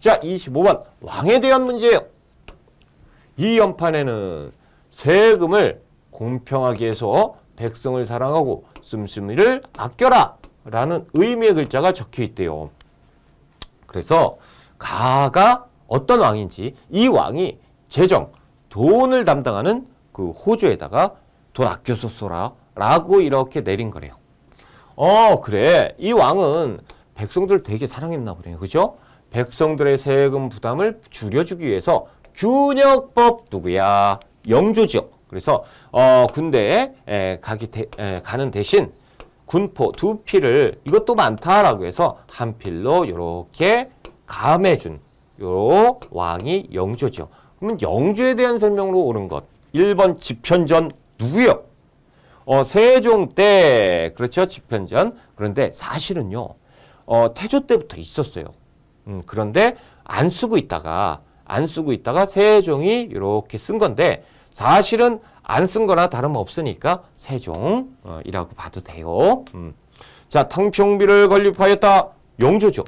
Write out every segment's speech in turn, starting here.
자, 25번 왕에 대한 문제예요. 이 연판에는 세금을 공평하게 해서 백성을 사랑하고 씀씀이를 아껴라 라는 의미의 글자가 적혀 있대요. 그래서 가가 어떤 왕인지 이 왕이 재정, 돈을 담당하는 그 호주에다가 돈 아껴 썼어라 라고 이렇게 내린 거래요. 어, 그래. 이 왕은 백성들 되게 사랑했나 보네요. 그죠? 백성들의 세금 부담을 줄여주기 위해서 균역법 누구야? 영조죠. 그래서 어, 군대에 에, 가기 대, 에, 가는 대신 군포 두 필을 이것도 많다라고 해서 한 필로 이렇게 감해준 요 왕이 영조죠. 그러면 영조에 대한 설명으로 옳은 것. 1번 집현전 누구요? 어, 세종 때 그렇죠 집현전 그런데 사실은요 어, 태조 때부터 있었어요. 음, 그런데 안 쓰고 있다가 안 쓰고 있다가 세 종이 이렇게 쓴 건데 사실은 안 쓴 거나 다름없으니까 세 종이라고 봐도 돼요. 음. 자 탕평비를 건립하였다 영조죠.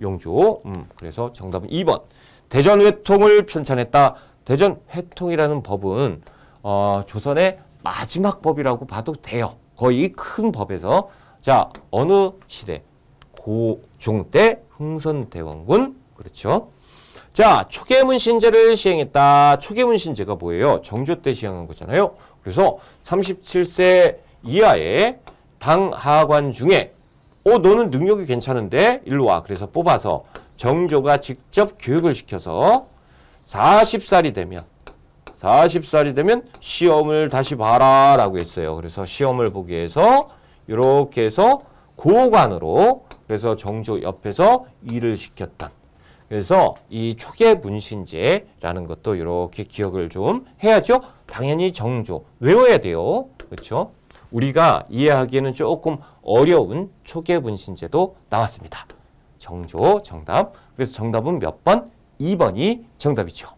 영조. 음, 그래서 정답은 2번. 대전 회통을 편찬했다. 대전 회통이라는 법은 어, 조선의 마지막 법이라고 봐도 돼요. 거의 큰 법에서 자 어느 시대 고종 때 흥선대원군 그렇죠. 자 초계문 신제를 시행했다. 초계문 신제가 뭐예요? 정조 때 시행한 거잖아요. 그래서 37세 이하의 당 하관 중에 어 너는 능력이 괜찮은데 일로 와. 그래서 뽑아서 정조가 직접 교육을 시켜서 40살이 되면 40살이 되면 시험을 다시 봐라 라고 했어요. 그래서 시험을 보기 위해서 이렇게 해서 고관으로 그래서 정조 옆에서 일을 시켰던 그래서 이 초계 문신제라는 것도 이렇게 기억을 좀 해야죠. 당연히 정조 외워야 돼요. 그렇죠? 우리가 이해하기에는 조금 어려운 초계 문신제도 나왔습니다. 정조 정답. 그래서 정답은 몇 번? 2번이 정답이죠.